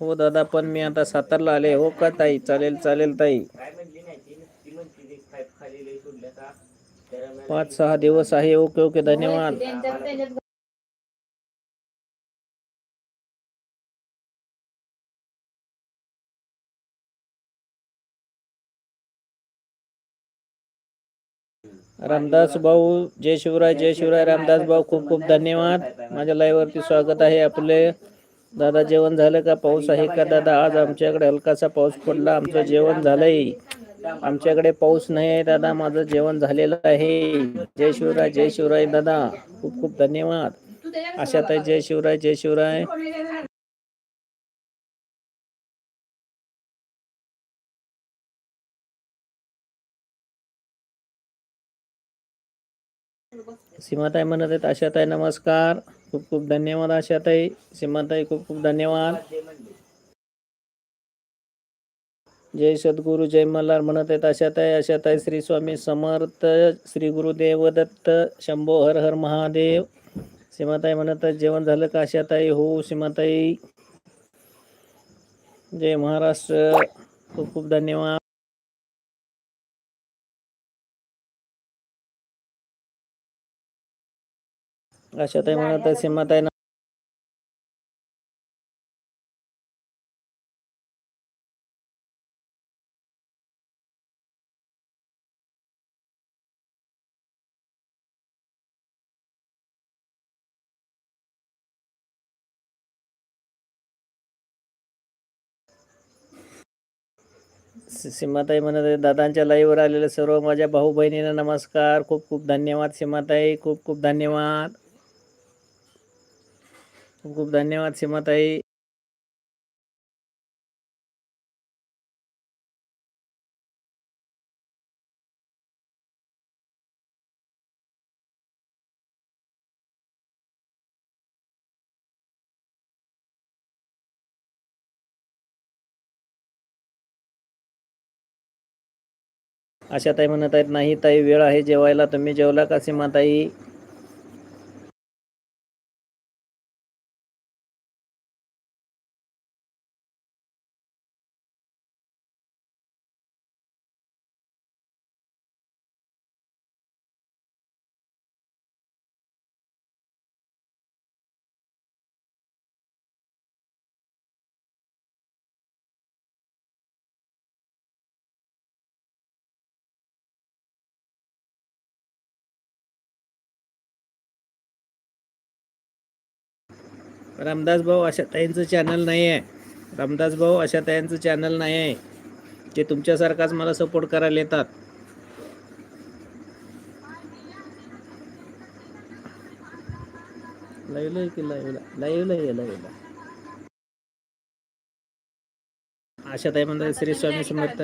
हो दादा पण मी आता सातारला आले हो का ताई? चालेल चालेल ताई. पाच सहा दिवस आहे. Okay okay. धन्यवाद. रामदास भाऊ जय शिवराय जय शिवराय. रामदास भाऊ खूप खूप धन्यवाद. माझ्या लाईव्ह वरती स्वागत आहे आपले. दादा जेवण झालं का? पाऊस आहे का दादा? आज आमच्याकडे हलकासा पाऊस पडला. आमचं जेवण झालंय. आमच्याकडे पाऊस नाही आहे दादा. माझं जेवण झालेलं आहे. जय शिवराय जय शिवराय दादा. खूप खूप धन्यवाद. आशाताई जय शिवराय जय शिवराय. सीमाताई म्हणत आहेत आशाताई नमस्कार. खूप खूप धन्यवाद आशाताई. सीमाताई खूप खूप धन्यवाद. जय सद्गुरु जय मल्हार म्हणत आहेत आशाताई आशाताई श्री स्वामी समर्थ श्री गुरुदेव दत्त शंभो हर हर महादेव. सीमाताई म्हणत आहेत जेवण झालं का आशाताई? हो सीमाताई. जय महाराष्ट्र. खूप खूप धन्यवाद. आशाताई म्हणत आहेत सीमाताई ना सीमाताई म्हणत आहे दादांच्या लाईव्हवर आलेल्या सर्व माझ्या भाऊ बहिणींना नमस्कार. खूप खूप धन्यवाद सीमाताई खूप खूप धन्यवाद. खूप खूप धन्यवाद सीमाताई. आशाताई म्हणत आहेत नाही ताई वेळ आहे जेवायला. तुम्ही जेवला का सीमाताई? रामदास भाऊ अशा ताईंचं चॅनल नाही आहे रामदास भाऊ अशा ताईंचं चॅनल नाही आहे ते तुमच्यासारखाच मला सपोर्ट करायला येतात. लाईव्हला की लाईव्हला लाईव्हला ये लाईव्हला अशा ताई म्हणतात श्री स्वामी समर्थ.